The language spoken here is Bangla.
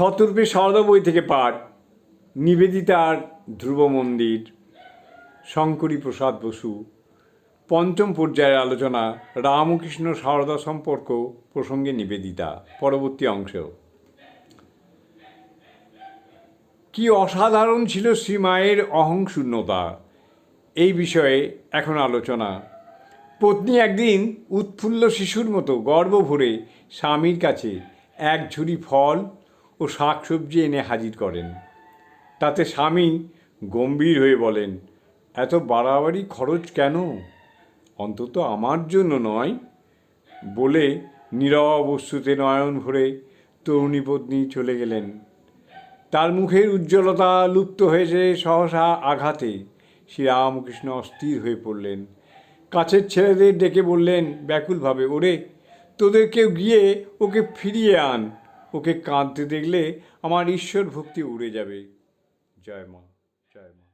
শতরূপে সারদা বই থেকে পাঠ, নিবেদিতার ধ্রুব মন্দির, শঙ্করী প্রসাদ বসু, পঞ্চম পর্যায়ের আলোচনা, রামকৃষ্ণ সারদা সম্পর্ক প্রসঙ্গে নিবেদিতা, পরবর্তী অংশ। কি অসাধারণ ছিল শ্রীমায়ের অহংশূন্যতা, এই বিষয়ে এখন আলোচনা। পত্নী একদিন উৎফুল্ল শিশুর মতো গর্ব ভরে স্বামীর কাছে এক ঝুড়ি ফল ও শাকসবজি এনে হাজির করেন। তাতে স্বামী গম্ভীর হয়ে বলেন, এত বাড়াবাড়ি খরচ কেন? অন্তত আমার জন্য নয়। বলে নীরব অশ্রুতে নয়ন ভরে তরুণী পত্নী চলে গেলেন। তার মুখের উজ্জ্বলতা লুপ্ত হয়েছে সহসা আঘাতে। শ্রীরামকৃষ্ণ অস্থির হয়ে পড়লেন। কাছের ছেলেদের ডেকে বললেন, ব্যাকুলভাবে, ওরে, তোদের কেউ গিয়ে ওকে ফিরিয়ে আন। ওকে কাঁদতে দেখলে আমার ঈশ্বর ভক্তি উড়ে যাবে। জয় মা জয় মা।